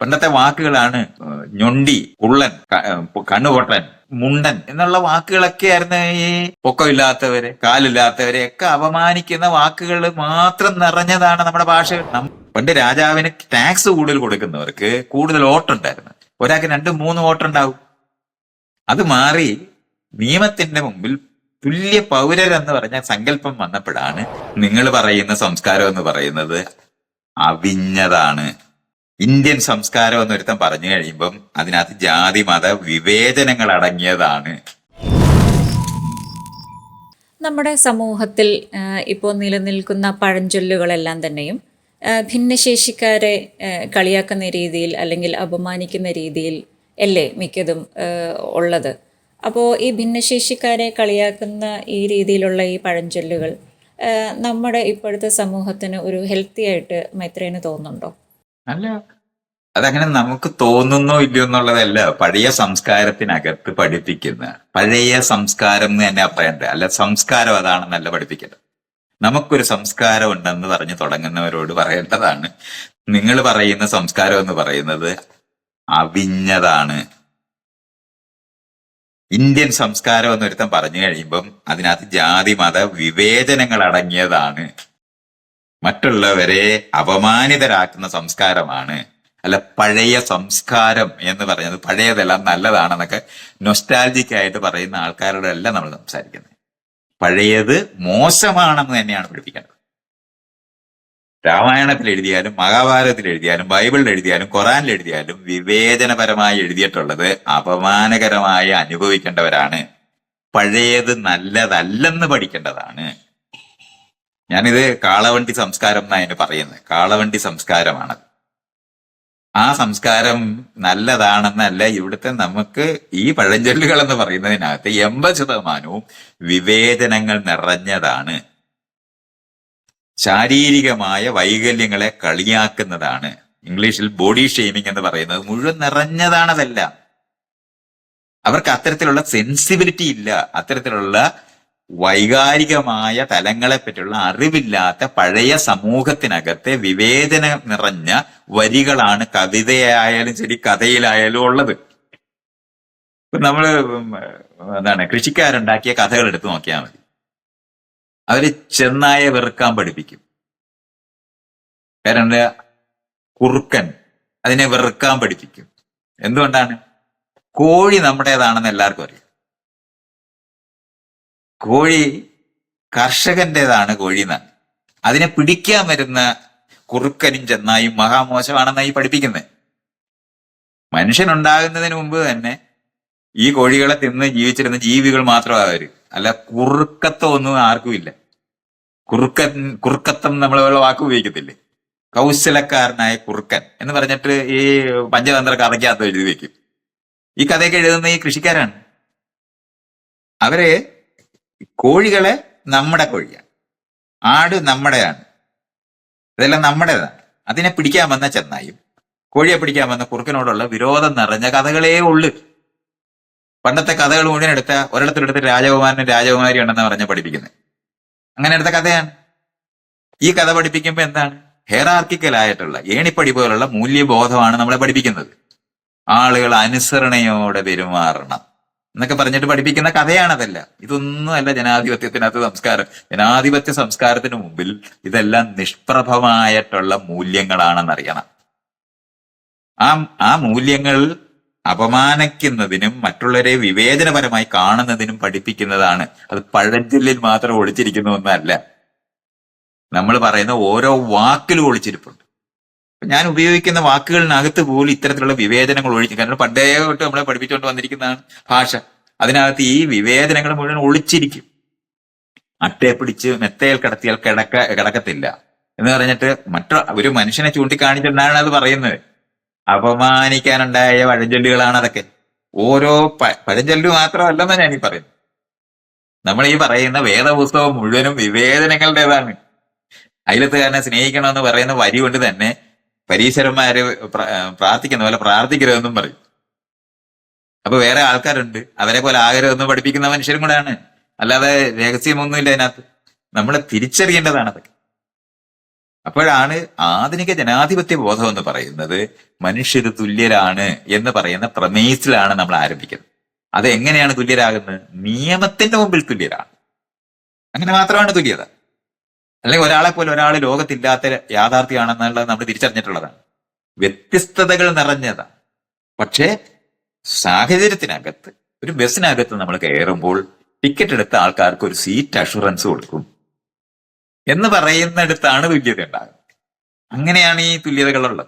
പണ്ടത്തെ വാക്കുകളാണ് ഞൊണ്ടി ഉള്ളൻ കണ്ണുപൊട്ടൻ മുണ്ടൻ എന്നുള്ള വാക്കുകളൊക്കെ ആയിരുന്നു ഈ പൊക്കമില്ലാത്തവരെ കാലില്ലാത്തവരെ ഒക്കെ അപമാനിക്കുന്ന വാക്കുകൾ മാത്രം നിറഞ്ഞതാണ് നമ്മുടെ ഭാഷ. പണ്ട് രാജാവിന് ടാക്സ് കൂടുതൽ കൊടുക്കുന്നവർക്ക് കൂടുതൽ വോട്ടുണ്ടായിരുന്നു ഒരാൾക്ക് രണ്ട് മൂന്ന് വോട്ടുണ്ടാവും അത് മാറി നിയമത്തിന്റെ മുമ്പിൽ തുല്യ പൗരരെന്ന് പറഞ്ഞ സങ്കല്പം വന്നപ്പോഴാണ് നിങ്ങൾ പറയുന്ന സംസ്കാരം എന്ന് പറയുന്നത് അവിഞ്ഞതാണ്. ഇന്ത്യൻ സംസ്കാരം എന്ന് ഒരുത്തൻ പറഞ്ഞു കഴിയുമ്പം അതിനകത്ത് ജാതി മത വിവേചനങ്ങൾ അടങ്ങിയതാണ്. നമ്മുടെ സമൂഹത്തിൽ ഇപ്പോൾ നിലനിൽക്കുന്ന പഴഞ്ചൊല്ലുകളെല്ലാം തന്നെയും ഭിന്നശേഷിക്കാരെ കളിയാക്കുന്ന രീതിയിൽ അല്ലെങ്കിൽ അപമാനിക്കുന്ന രീതിയിൽ അല്ലേ മിക്കതും ഉള്ളത്? അപ്പോൾ ഈ ഭിന്നശേഷിക്കാരെ കളിയാക്കുന്ന ഈ രീതിയിലുള്ള ഈ പഴഞ്ചൊല്ലുകൾ നമ്മുടെ ഇപ്പോഴത്തെ സമൂഹത്തിന് ഒരു ഹെൽത്തി ആയിട്ട് മൈത്രേന് തോന്നുന്നുണ്ടോ? അല്ല. അതങ്ങനെ നമുക്ക് തോന്നുന്നോ ഇല്ലയോ എന്നുള്ളതല്ല. പഴയ സംസ്കാരത്തിനകത്ത് പഠിപ്പിക്കുന്ന പഴയ സംസ്കാരം എന്ന് തന്നെ പറയണ്ടേ അല്ല സംസ്കാരം അതാണെന്നല്ല പഠിപ്പിക്കേണ്ടത്. നമുക്കൊരു സംസ്കാരം ഉണ്ടെന്ന് പറഞ്ഞു തുടങ്ങുന്നവരോട് പറയേണ്ടതാണ്. നിങ്ങൾ പറയുന്ന സംസ്കാരം എന്ന് പറയുന്നത് അവിഞ്ഞതാണ്. ഇന്ത്യൻ സംസ്കാരം എന്നൊരുത്തം പറഞ്ഞു കഴിയുമ്പം അതിനകത്ത് ജാതി മത വിവേചനങ്ങൾ അടങ്ങിയതാണ്. മറ്റുള്ളവരെ അപമാനിതരാക്കുന്ന സംസ്കാരമാണ്. അല്ല പഴയ സംസ്കാരം എന്ന് പറയുന്നത് പഴയതെല്ലാം നല്ലതാണെന്നൊക്കെ നൊസ്റ്റാലജിക് ആയിട്ട് പറയുന്ന ആൾക്കാരോടല്ല നമ്മൾ സംസാരിക്കുന്നത്. പഴയത് മോശമാണെന്ന് തന്നെയാണ് പഠിപ്പിക്കേണ്ടത്. രാമായണത്തിൽ എഴുതിയാലും മഹാഭാരതത്തിൽ എഴുതിയാലും ബൈബിളിൽ എഴുതിയാലും ഖുറാനിൽ എഴുതിയാലും വിവേചനപരമായി എഴുതിയിട്ടുള്ളത് അപമാനകരമായി അനുഭവിക്കേണ്ടവരാണ്. പഴയത് നല്ലതല്ലെന്ന് പഠിക്കേണ്ടതാണ്. ഞാനിത് കാളവണ്ടി സംസ്കാരം എന്നാണ് അതിന് പറയുന്നത് കാളവണ്ടി സംസ്കാരമാണ്. ആ സംസ്കാരം നല്ലതാണെന്നല്ല ഇവിടുത്തെ നമുക്ക് ഈ പഴഞ്ചൊല്ലുകൾ എന്ന് പറയുന്നതിനകത്ത് എൺപത് ശതമാനവും വിവേചനങ്ങൾ നിറഞ്ഞതാണ്. ശാരീരികമായ വൈകല്യങ്ങളെ കളിയാക്കുന്നതാണ്. ഇംഗ്ലീഷിൽ ബോഡി ഷെയ്മിങ് എന്ന് പറയുന്നത് മുഴുവൻ നിറഞ്ഞതാണതല്ല. അവർക്ക് അത്തരത്തിലുള്ള സെൻസിബിലിറ്റി ഇല്ല. അത്തരത്തിലുള്ള വൈകാരികമായ തലങ്ങളെ പറ്റിയുള്ള അറിവില്ലാത്ത പഴയ സമൂഹത്തിനകത്തെ വിവേചനം നിറഞ്ഞ വരികളാണ് കവിതയായാലും ശരി കഥയിലായാലും ഉള്ളത്. ഇപ്പൊ നമ്മൾ ഉം, എന്താണ് കൃഷിക്കാരുണ്ടാക്കിയ കഥകൾ എടുത്തു നോക്കിയാൽ മതി. അവർ ചെന്നായ വെറുക്കാൻ പഠിപ്പിക്കും. കാരണം കുറുക്കൻ. അതിനെ വെറുക്കാൻ പഠിപ്പിക്കും. എന്തുകൊണ്ടാണ്? കോഴി നമ്മുടേതാണെന്ന് എല്ലാവർക്കും അറിയാം. കോഴി കർഷകന്റേതാണ് കോഴി എന്ന് അതിനെ പിടിക്കാൻ വരുന്ന കുറുക്കനും ചെന്നായും മഹാമോശമാണെന്നായി പഠിപ്പിക്കുന്നത് മനുഷ്യൻ മനുഷ്യനുണ്ടാകുന്നതിന് മുമ്പ് തന്നെ ഈ കോഴികളെ തിന്ന് ജീവിച്ചിരുന്ന ജീവികൾ മാത്രമാണ് അവർ. അല്ല കുറുക്കത്വം ഒന്നും ആർക്കും ഇല്ല. കുറുക്കൻ കുറുക്കത്തം നമ്മളുള്ള വാക്ക് ഉപയോഗിക്കത്തില്ലേ? കൗശലക്കാരനായ കുറുക്കൻ എന്ന് പറഞ്ഞിട്ട് ഈ പഞ്ചതന്ത്ര കഥയ്ക്കകത്ത് എഴുതി വെക്കും. ഈ കഥയൊക്കെ എഴുതുന്ന ഈ കൃഷിക്കാരാണ്. അവർ കോഴികളെ നമ്മുടെ കോഴിയാണ്. ആട് നമ്മുടെയാണ്. ഇതെല്ലാം നമ്മുടേതാണ്. അതിനെ പിടിക്കാൻ വന്ന ചെന്നായും കോഴിയെ പിടിക്കാൻ വന്ന കുറുക്കനോടുള്ള വിരോധം നിറഞ്ഞ കഥകളേ ഉള്ളു. പണ്ടത്തെ കഥകൾ മുഴുവൻ എടുത്ത ഒരിടത്തിലെടുത്ത് രാജകുമാരനും രാജകുമാരി ഉണ്ടെന്ന് പറഞ്ഞ് പഠിപ്പിക്കുന്നത്. അങ്ങനെ എടുത്ത കഥയാണ്. ഈ കഥ പഠിപ്പിക്കുമ്പോൾ എന്താണ്? ഹെറാർക്കിക്കലായിട്ടുള്ള ഏണിപ്പടി പോലുള്ള മൂല്യബോധമാണ് നമ്മളെ പഠിപ്പിക്കുന്നത്. ആളുകൾ അനുസരണയോടെ പെരുമാറണം. എന്നൊക്കെ പറഞ്ഞിട്ട് പഠിപ്പിക്കുന്ന കഥയാണതല്ല. ഇതൊന്നും അല്ല ജനാധിപത്യത്തിനകത്ത് സംസ്കാരം. ജനാധിപത്യ സംസ്കാരത്തിന് മുമ്പിൽ ഇതെല്ലാം നിഷ്പ്രഭമായിട്ടുള്ള മൂല്യങ്ങളാണെന്നറിയണം. ആ ആ മൂല്യങ്ങൾ അപമാനിക്കുന്നതിനും മറ്റുള്ളവരെ വിവേചനപരമായി കാണുന്നതിനും പഠിപ്പിക്കുന്നതാണ്. അത് പഴഞ്ചൊല്ലിൽ മാത്രം ഒളിച്ചിരിക്കുന്ന ഒന്നല്ല. നമ്മൾ പറയുന്ന ഓരോ വാക്കിലും ഒളിച്ചിരിപ്പുണ്ട്. ഞാൻ ഉപയോഗിക്കുന്ന വാക്കുകളിനകത്ത് പോലും ഇത്തരത്തിലുള്ള വിവേചനങ്ങൾ ഒഴിച്ചു കാരണം പണ്ടേ തൊട്ട് നമ്മളെ പഠിപ്പിച്ചുകൊണ്ട് വന്നിരിക്കുന്നതാണ് ഭാഷ. അതിനകത്ത് ഈ വിവേചനങ്ങൾ മുഴുവൻ ഒളിച്ചിരിക്കും. അട്ടയെ പിടിച്ച് മെത്തയിൽ കിടത്തിയാൽ കിടക്ക കിടക്കത്തില്ല. എന്ന് പറഞ്ഞിട്ട് മറ്റു ഒരു മനുഷ്യനെ ചൂണ്ടിക്കാണിച്ചിട്ടാണ് അത് പറയുന്നത്. അപമാനിക്കാനുണ്ടായ പഴഞ്ചൊല്ലുകളാണ് അതൊക്കെ. ഓരോ പഴഞ്ചൊല്ലു മാത്രമല്ലെന്ന് ഞാൻ ഈ പറയുന്നത്. നമ്മൾ ഈ പറയുന്ന വേദപുസ്തകം മുഴുവനും വിവേചനങ്ങളുടേതാണ്. അയലത്തുകാരനെ സ്നേഹിക്കണമെന്ന് പറയുന്ന വരി കൊണ്ട് തന്നെ പരീശ്വരന്മാര് പ്ര- പ്രാർത്ഥിക്കുന്ന പോലെ പ്രാർത്ഥിക്കരുതെന്നും പറയും. അപ്പൊ വേറെ ആൾക്കാരുണ്ട്. അവരെ പോലെ ആകരുതെന്ന് പഠിപ്പിക്കുന്ന മനുഷ്യരും കൂടെയാണ്. അല്ലാതെ രഹസ്യമൊന്നുമില്ല അതിനകത്ത്. നമ്മൾ തിരിച്ചറിയേണ്ടതാണ് അതൊക്കെ. അപ്പോഴാണ് ആധുനിക ജനാധിപത്യ ബോധം എന്ന് പറയുന്നത് മനുഷ്യർ തുല്യരാണ് എന്ന് പറയുന്ന പ്രമേയത്തിലാണ് നമ്മൾ ആരംഭിക്കുന്നത്. അത് എങ്ങനെയാണ് തുല്യരാകുന്നത്? നിയമത്തിന്റെ മുമ്പിൽ തുല്യരാണ്. അങ്ങനെ മാത്രമാണ് തുല്യത. അല്ലെങ്കിൽ ഒരാളെ പോലെ ഒരാൾ ലോകത്തില്ലാത്ത യാഥാർത്ഥ്യമാണെന്നുള്ളത് നമ്മൾ തിരിച്ചറിഞ്ഞിട്ടുള്ളതാണ്. വ്യത്യസ്തതകൾ നിറഞ്ഞതാണ്. പക്ഷേ സാഹചര്യത്തിനകത്ത് ഒരു ബസ്സിനകത്ത് നമ്മൾ കയറുമ്പോൾ ടിക്കറ്റ് എടുത്ത ആൾക്കാർക്ക് ഒരു സീറ്റ് അഷുറൻസ് കൊടുക്കും എന്ന് പറയുന്നിടത്താണ് തുല്യത ഉണ്ടാകുന്നത്. അങ്ങനെയാണ് ഈ തുല്യതകളുള്ളത്.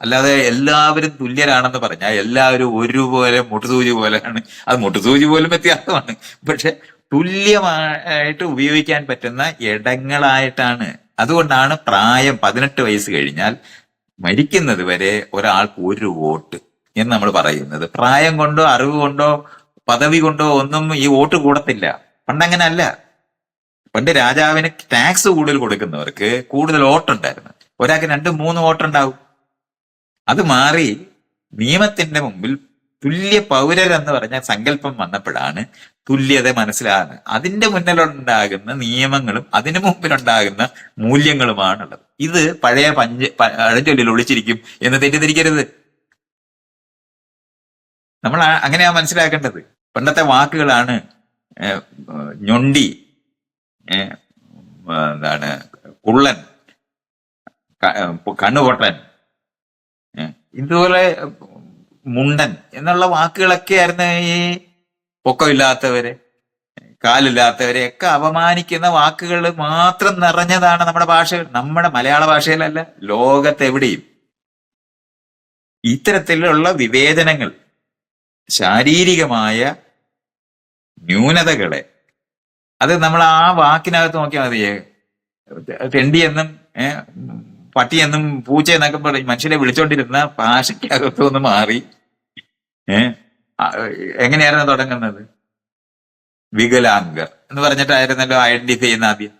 അല്ലാതെ എല്ലാവരും തുല്യരാണെന്ന് പറഞ്ഞാൽ എല്ലാവരും ഒരുപോലെ മുട്ടുസൂചി പോലെയാണ്. അത് മുട്ടുസൂചി പോലും വ്യത്യാസമാണ്. പക്ഷെ തുല്യമായിട്ട് ഉപയോഗിക്കാൻ പറ്റുന്ന ഇടങ്ങളായിട്ടാണ്. അതുകൊണ്ടാണ് പ്രായം പതിനെട്ട് വയസ്സ് കഴിഞ്ഞാൽ മരിക്കുന്നത് വരെ ഒരാൾക്ക് ഒരു വോട്ട് എന്ന് നമ്മൾ പറയുന്നത്. പ്രായം കൊണ്ടോ അറിവ് കൊണ്ടോ പദവി കൊണ്ടോ ഒന്നും ഈ വോട്ട് കൂടത്തില്ല. പണ്ടങ്ങനെ അല്ല പണ്ട് രാജാവിന് ടാക്സ് കൂടുതൽ കൊടുക്കുന്നവർക്ക് കൂടുതൽ വോട്ടുണ്ടായിരുന്നു. ഒരാൾക്ക് രണ്ട് മൂന്ന് വോട്ടുണ്ടാവും. അത് മാറി നിയമത്തിന്റെ മുമ്പിൽ തുല്യ പൗരരെന്ന് പറഞ്ഞ സങ്കല്പം വന്നപ്പോഴാണ് തുല്യത മനസ്സിലാകുന്നത് അതിന്റെ മുന്നിലുണ്ടാകുന്ന നിയമങ്ങളും അതിനു മുമ്പിലുണ്ടാകുന്ന മൂല്യങ്ങളുമാണുള്ളത്. ഇത് പഴയ പഞ്ച പഴഞ്ചൊല്ലിൽ ഒളിച്ചിരിക്കും എന്ന് തെറ്റിദ്ധരിക്കരുത്. നമ്മൾ അങ്ങനെയാ മനസ്സിലാക്കേണ്ടത്. പണ്ടത്തെ വാക്കുകളാണ് ഞൊണ്ടി എന്താണ് കുള്ളൻ കണ്ണുപൊട്ടൻ ഇതുപോലെ മുണ്ടൻ എന്നുള്ള വാക്കുകളൊക്കെ ആയിരുന്നു ഈ പൊക്കമില്ലാത്തവരെ കാലില്ലാത്തവരെ ഒക്കെ അപമാനിക്കുന്ന വാക്കുകൾ മാത്രം നിറഞ്ഞതാണ് നമ്മുടെ ഭാഷ നമ്മുടെ മലയാള ഭാഷയിലല്ല ലോകത്തെവിടെയും. ഇത്തരത്തിലുള്ള വിവേചനങ്ങൾ ശാരീരികമായ ന്യൂനതകളെ അത് നമ്മൾ ആ വാക്കിനകത്ത് നോക്കിയാൽ മതി. തെണ്ടിയെന്നും പട്ടി പട്ടിയെന്നും പൂച്ച എന്നൊക്കെ പറയും മനുഷ്യരെ വിളിച്ചോണ്ടിരുന്ന ഭാഷയ്ക്കകത്തൊന്ന് മാറി ഏഹ് എങ്ങനെയായിരുന്നു തുടങ്ങുന്നത്? വികലാംഗർ എന്ന് പറഞ്ഞിട്ടായിരുന്നല്ലോ ഐഡന്റിഫൈ ചെയ്യുന്ന ആദ്യം.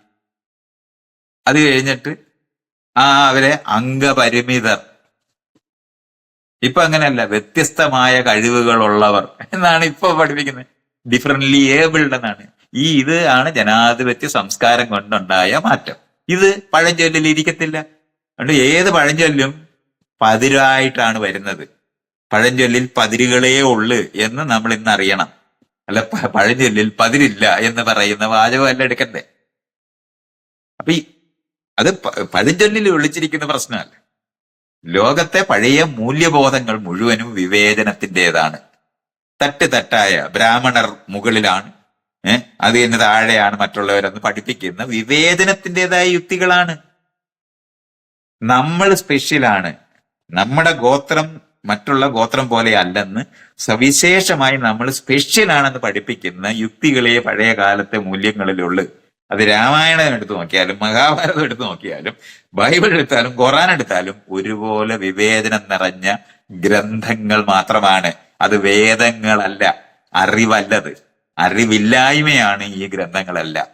അത് കഴിഞ്ഞിട്ട് ആ അവരെ അംഗപരിമിതർ. ഇപ്പൊ അങ്ങനെയല്ല വ്യത്യസ്തമായ കഴിവുകളുള്ളവർ എന്നാണ് ഇപ്പൊ പഠിപ്പിക്കുന്നത്. ഡിഫറെന്റ്ലി ഏബിൾഡ് എന്നാണ്. ഈ ഇത് ആണ് ജനാധിപത്യ സംസ്കാരം കൊണ്ടുണ്ടായ മാറ്റം. ഇത് പഴഞ്ചൊല്ലിൽ ഇരിക്കത്തില്ല. അതുകൊണ്ട് ഏത് പഴഞ്ചൊല്ലും പതിരായിട്ടാണ് വരുന്നത്. പഴഞ്ചൊല്ലിൽ പതിരുകളേ ഉള്ളു എന്ന് നമ്മൾ ഇന്ന് അറിയണം. അല്ല പഴഞ്ചൊല്ലിൽ പതിരില്ല എന്ന് പറയുന്ന വാചകമല്ല എടുക്കണ്ടേ? അപ്പൊ അത് പഴഞ്ചൊല്ലിൽ വിളിച്ചിരിക്കുന്ന പ്രശ്നമല്ല. ലോകത്തെ പഴയ മൂല്യബോധങ്ങൾ മുഴുവനും വിവേചനത്തിന്റെതാണ്. തട്ട് തട്ടായ ബ്രാഹ്മണർ മുകളിലാണ്. അത് തന്നെ താഴെയാണ് മറ്റുള്ളവരെന്ന് പഠിപ്പിക്കുന്ന വിവേചനത്തിന്റെതായ യുക്തികളാണ്. നമ്മൾ സ്പെഷ്യലാണ്. നമ്മുടെ ഗോത്രം മറ്റുള്ള ഗോത്രം പോലെ അല്ലെന്ന് സവിശേഷമായി നമ്മൾ സ്പെഷ്യൽ ആണെന്ന് പഠിപ്പിക്കുന്ന യുക്തികളെ പഴയ കാലത്തെ മൂല്യങ്ങളിലുള്ളു. അത് രാമായണം എടുത്തു നോക്കിയാലും മഹാഭാരതം എടുത്തു നോക്കിയാലും ബൈബിൾ എടുത്താലും ഖുറാൻ എടുത്താലും ഒരുപോലെ വിവേചനം നിറഞ്ഞ ഗ്രന്ഥങ്ങൾ മാത്രമാണ്. അത് വേദങ്ങളല്ല അറിവല്ലത്. അറിവില്ലായ്മയാണ് ഈ ഗ്രന്ഥങ്ങളല്ല.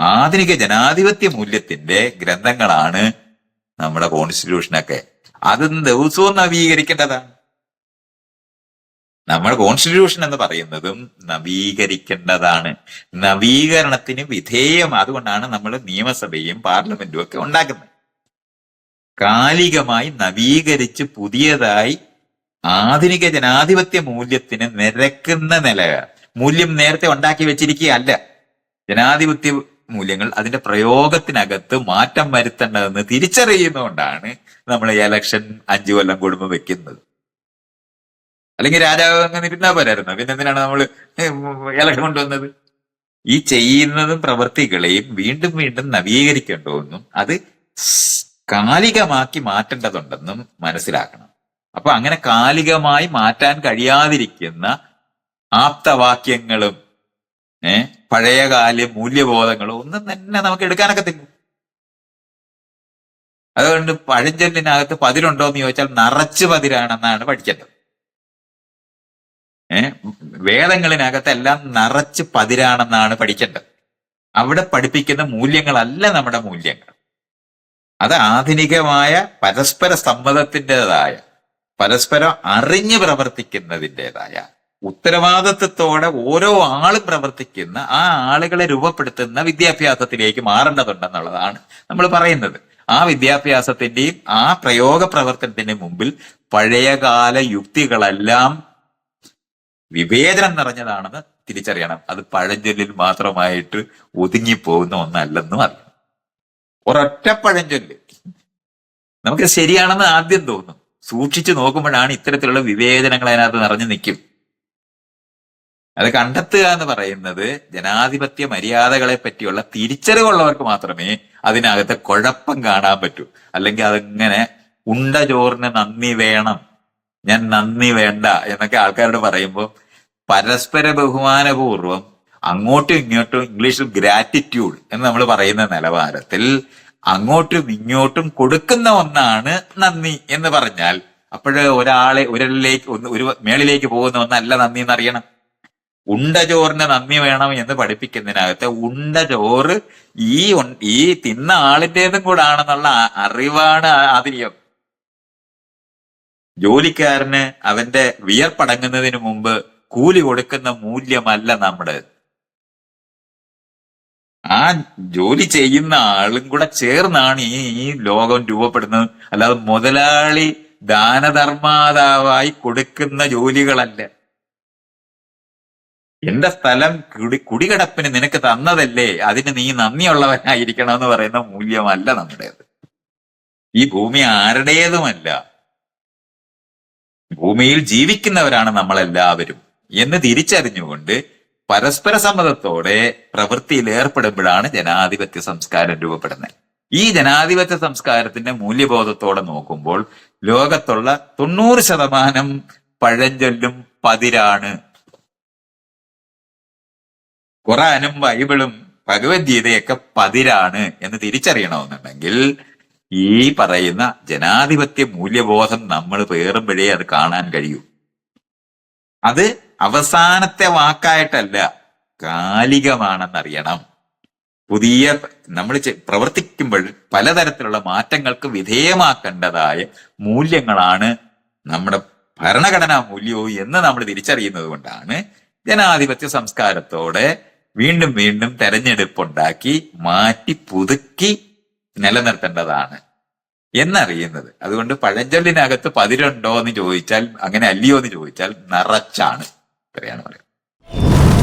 ആധുനിക ജനാധിപത്യ മൂല്യത്തിന്റെ ഗ്രന്ഥങ്ങളാണ് നമ്മുടെ കോൺസ്റ്റിറ്റ്യൂഷനൊക്കെ അത് ദിവസവും നവീകരിക്കേണ്ടതാണ്. നമ്മുടെ കോൺസ്റ്റിറ്റ്യൂഷൻ എന്ന് പറയുന്നതും നവീകരിക്കേണ്ടതാണ്. നവീകരണത്തിന് വിധേയം അതുകൊണ്ടാണ് നമ്മൾ നിയമസഭയും പാർലമെന്റും ഒക്കെ ഉണ്ടാക്കുന്നത്. കാലികമായി നവീകരിച്ച് പുതിയതായി ആധുനിക ജനാധിപത്യ മൂല്യത്തിന് നിരക്കുന്ന നില. മൂല്യം നേരത്തെ ഉണ്ടാക്കി വെച്ചിരിക്കുകയല്ല. ജനാധിപത്യ മൂല്യങ്ങൾ അതിന്റെ പ്രയോഗത്തിനകത്ത് മാറ്റം വരുത്തേണ്ടതെന്ന് തിരിച്ചറിയുന്നതുകൊണ്ടാണ് നമ്മൾ ഇലക്ഷൻ അഞ്ചു കൊല്ലം കൂടുമ്പോൾ വെക്കുന്നത്. അല്ലെങ്കിൽ രാജാവ് അങ്ങനെ ഇരുന്നാ പോരായിരുന്നു? പിന്നെ എന്തിനാണ് നമ്മൾ ഇലക്ഷൻ കൊണ്ടുവന്നത്? ഈ ചെയ്യുന്നതും പ്രവൃത്തികളെയും വീണ്ടും വീണ്ടും നവീകരിക്കേണ്ടതെന്നും അത് കാലികമാക്കി മാറ്റേണ്ടതുണ്ടെന്നും മനസ്സിലാക്കണം. അപ്പൊ അങ്ങനെ കാലികമായി മാറ്റാൻ കഴിയാതിരിക്കുന്ന ആപ്തവാക്യങ്ങളും ഏഹ് പഴയകാല മൂല്യബോധങ്ങളോ ഒന്നും തന്നെ നമുക്ക് എടുക്കാനൊക്കത്തില്ല അതുകൊണ്ട് പഴഞ്ചൊല്ലിനകത്ത് പതിരുണ്ടോ എന്ന് ചോദിച്ചാൽ നിറച്ച് പതിരാണെന്നാണ് പഠിക്കേണ്ടത്. ഏഹ് വേദങ്ങളിനകത്ത് എല്ലാം നിറച്ച് പതിരാണെന്നാണ് പഠിക്കേണ്ടത്. അവിടെ പഠിപ്പിക്കുന്ന മൂല്യങ്ങളല്ല നമ്മുടെ മൂല്യങ്ങൾ. അത് ആധുനികമായ പരസ്പര സമ്മതത്തിന്റെതായ പരസ്പരം അറിഞ്ഞു പ്രവർത്തിക്കുന്നതിന്റെതായ ഉത്തരവാദിത്വത്തോടെ ഓരോ ആളും പ്രവർത്തിക്കുന്ന ആ ആളുകളെ രൂപപ്പെടുത്തുന്ന വിദ്യാഭ്യാസത്തിലേക്ക് മാറേണ്ടതുണ്ടെന്നുള്ളതാണ് നമ്മൾ പറയുന്നത്. ആ വിദ്യാഭ്യാസത്തിന്റെയും ആ പ്രയോഗ പ്രവർത്തനത്തിന്റെ മുമ്പിൽ പഴയകാല യുക്തികളെല്ലാം വിവേചനം നിറഞ്ഞതാണെന്ന് തിരിച്ചറിയണം. അത് പഴഞ്ചൊല്ലിൽ മാത്രമായിട്ട് ഒതുങ്ങിപ്പോകുന്ന ഒന്നല്ലെന്നും അറിയണം. ഒരൊറ്റ പഴഞ്ചൊല്ല്. നമുക്ക് ശരിയാണെന്ന് ആദ്യം തോന്നും. സൂക്ഷിച്ചു നോക്കുമ്പോഴാണ് ഇത്തരത്തിലുള്ള വിവേചനങ്ങൾ അതിനകത്ത് നിറഞ്ഞു നിൽക്കും. അത് കണ്ടെത്തുക എന്ന് പറയുന്നത് ജനാധിപത്യ മര്യാദകളെ പറ്റിയുള്ള തിരിച്ചറിവുള്ളവർക്ക് മാത്രമേ അതിനകത്ത് കുഴപ്പം കാണാൻ പറ്റൂ. അല്ലെങ്കിൽ അതിങ്ങനെ ഉണ്ട ചോറിന് നന്ദി വേണം ഞാൻ നന്ദി വേണ്ട എന്നൊക്കെ ആൾക്കാരോട് പറയുമ്പോൾ പരസ്പര ബഹുമാനപൂർവം അങ്ങോട്ടും ഇങ്ങോട്ടും ഇംഗ്ലീഷിൽ ഗ്രാറ്റിറ്റ്യൂഡ് എന്ന് നമ്മൾ പറയുന്ന നിലവാരത്തിൽ അങ്ങോട്ടും ഇങ്ങോട്ടും കൊടുക്കുന്ന ഒന്നാണ് നന്ദി എന്ന് പറഞ്ഞാൽ അപ്പോഴ് ഒരാളെ ഒരാളിലേക്ക് ഒന്ന് ഒരു മേളിലേക്ക് പോകുന്ന ഒന്നല്ല നന്ദി എന്നറിയണം. ഉണ്ട ചോറിന് നന്ദി വേണം എന്ന് പഠിപ്പിക്കുന്നതിനകത്ത് ഉണ്ട ചോറ് ഈ ഈ തിന്ന ആളിന്റെതും കൂടെ ആണെന്നുള്ള അ- അറിവാണ് ആ- ജോലിക്കാരന് അവന്റെ വിയർപ്പടങ്ങുന്നതിന് മുമ്പ് കൂലി കൊടുക്കുന്ന മൂല്യമല്ല നമ്മുടെ ആ ജോലി ചെയ്യുന്ന ആളും കൂടെ ചേർന്നാണ് ഈ ഈ ലോകം രൂപപ്പെടുന്നത്. അല്ലാതെ മുതലാളി ദാനധർമാതാവായി കൊടുക്കുന്ന ജോലികളല്ല. എന്റെ സ്ഥലം കുടി കുടികിടപ്പിന് നിനക്ക് തന്നതല്ലേ? അതിന് നീ നന്ദിയുള്ളവനായിരിക്കണം എന്ന് പറയുന്ന മൂല്യമല്ല നമ്മുടേത്. ഈ ഭൂമി ആരുടേതുമല്ല. ഭൂമിയിൽ ജീവിക്കുന്നവരാണ് നമ്മളെല്ലാവരും എന്ന് തിരിച്ചറിഞ്ഞുകൊണ്ട് പരസ്പര സമ്മതത്തോടെ പ്രവൃത്തിയിൽ ഏർപ്പെടുമ്പോഴാണ് ജനാധിപത്യ സംസ്കാരം രൂപപ്പെടുന്നത്. ഈ ജനാധിപത്യ സംസ്കാരത്തിന്റെ മൂല്യബോധത്തോടെ നോക്കുമ്പോൾ ലോകത്തുള്ള തൊണ്ണൂറ് ശതമാനം പഴഞ്ചൊല്ലും പതിരാണ് ഖുറാനും ബൈബിളും ഭഗവത്ഗീതയൊക്കെ പതിരാണ് എന്ന് തിരിച്ചറിയണമെന്നുണ്ടെങ്കിൽ ഈ പറയുന്ന ജനാധിപത്യ മൂല്യബോധം നമ്മൾ പേറുമ്പോഴേ അത് കാണാൻ കഴിയൂ. അത് അവസാനത്തെ വാക്കായിട്ടല്ല കാലികമാണെന്നറിയണം. പുതിയ നമ്മൾ പ്രവർത്തിക്കുമ്പോൾ പലതരത്തിലുള്ള മാറ്റങ്ങൾക്ക് വിധേയമാക്കേണ്ടതായ മൂല്യങ്ങളാണ് നമ്മുടെ ഭരണഘടനാ മൂല്യവും എന്ന് നമ്മൾ തിരിച്ചറിയുന്നത് കൊണ്ടാണ് ജനാധിപത്യ സംസ്കാരത്തോടെ വീണ്ടും വീണ്ടും തെരഞ്ഞെടുപ്പുണ്ടാക്കി മാറ്റി പുതുക്കി നിലനിർത്തേണ്ടതാണ് എന്നറിയുന്നത്. അതുകൊണ്ട് പഴഞ്ചൊല്ലിനകത്ത് പതിരുണ്ടോ എന്ന് ചോദിച്ചാൽ അങ്ങനെ അല്ലയോ എന്ന് ചോദിച്ചാൽ നിറച്ചാണ്. ഇത്രയാണ് പറയുന്നത്.